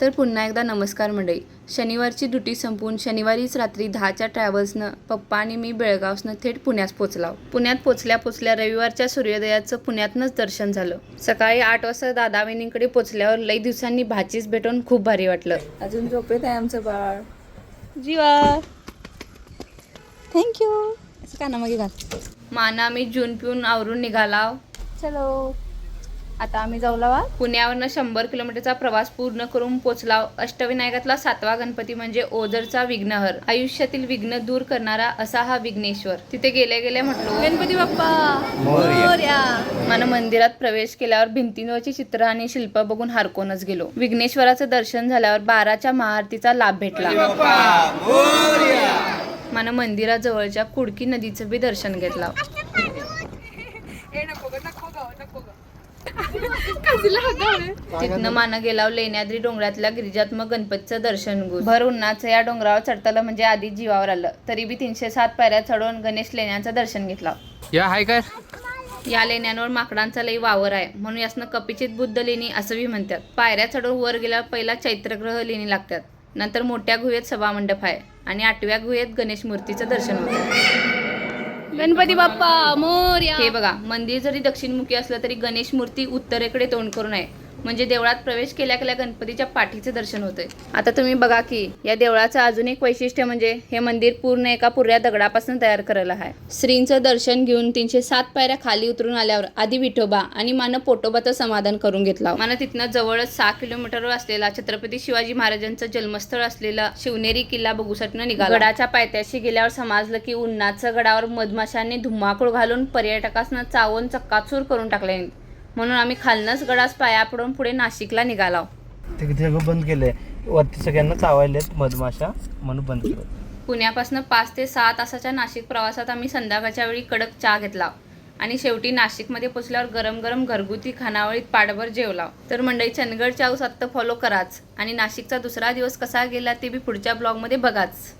तर पुन्हा एकदा नमस्कार मंडळी. शनिवारची ड्युटी संपवून शनिवारीच रात्री दहाच्या ट्रॅव्हल्सनं पप्पा आणि मी बेळगावसनं थेट पुण्यात पोचलाव. पुण्यात पोचल्या पोचल्या रविवारच्या सूर्योदयाचं पुण्यातनंच दर्शन झालं. सकाळी आठ वाजता दादाविनीकडे पोचल्यावर लई दिवसांनी भाचीच भेटून खूप भारी वाटलं. अजून झोपेत आहे आमचं बाळ? जीवा थँक्यू असं का ना मग घाल. माना आम्ही जून पिऊन आवरून निघालाव. चलो. आता आम्ही जाऊ लावा पुण्यावरनं शंभर किलोमीटरचा प्रवास पूर्ण करून पोचलाव अष्टविनायकातला सातवा गणपती म्हणजे ओझरचा विघ्नहर. आयुष्यातील विघ्न दूर करणारा असा हा विघ्नेश्वर. तिथे गेले गेले म्हटलो. गणपती बाप्पा! मोरया. मन मंदिरात प्रवेश केल्यावर भिंतींवरची चित्र आणि शिल्प बघून हरकूनच गेलो. विघ्नेश्वराचं दर्शन झाल्यावर बाराच्या महाआरतीचा लाभ भेटला. मन मंदिराजवळच्या कुडकी नदीचं बी दर्शन घेतलं. तिथनं मान गेलाव लेण्याद्री डोंगरातल्या गिरिजात्मक गणपतीचं दर्शन भर उन्हाचं या डोंगरावर चढताना म्हणजे आधी जीवावर आलं. तरी बी तीनशे सात पायऱ्या चढवून गणेश लेण्याचं दर्शन घेतलं. या हाय काय या लेण्यांवर माकडांचा लई वावर आहे. म्हणून यासनं कपिचित बुद्ध लेणी असं बी म्हणतात. पायऱ्या चढून वर गेल्यावर पहिला चैत्रग्रह लेणी लागतात. नंतर मोठ्या गुहेत सभामंडप आहे. आणि आठव्या गुहेत गणेश मूर्तीचं दर्शन होतं. गणपती बाप्पा मोर्या. हे बघा मंदिर जरी दक्षिणमुखी असलं तरी गणेश मूर्ती उत्तरेकडे तोंड करून आहे म्हणजे देवळात प्रवेश केल्या केल्या गणपतीच्या पाठीचे दर्शन होते आता तुम्ही बघा की या देवळाचं अजून एक वैशिष्ट्य म्हणजे हे मंदिर पूर्ण एका पुऱ्या दगडापासून तयार करायला आहे. श्रींचं दर्शन घेऊन तीनशे सात पायऱ्या खाली उतरून आल्यावर आधी विठोबा आणि मानं पोटोबाचं समाधान करून घेतला. मान तिथनं जवळच सहा किलोमीटरवर असलेला छत्रपती शिवाजी महाराजांचं जन्मस्थळ असलेला शिवनेरी किल्ला बघूसाठी निघाला. गडाच्या पायथ्याशी गेल्यावर समजलं की उन्हाचं गडावर मधमाशांनी धुमाकूळ घालून पर्यटकांना चावून चक्काचूर करून टाकले म्हणून आम्ही खालनच गडास पाया पडून पुढे नाशिकला निघालो. ते किती सगळं बंद केलंय वरती सगळ्यांना चावायलेत मधमाशा म्हणून बंद केलं. पुण्यापासून पाच ते सहा तासाच्या नाशिक प्रवासात आम्ही संध्याकाळच्या वेळी कडक चहा घेतला. आणि शेवटी नाशिकमध्ये पोचल्यावर गरम गरम घरगुती खानावळीत पाडभर जेवला. तर मंडळी चंदगड चाऊस आत्ता फॉलो कराच. आणि नाशिकचा दुसरा दिवस कसा गेला ते बी पुढच्या ब्लॉगमध्ये बघाच.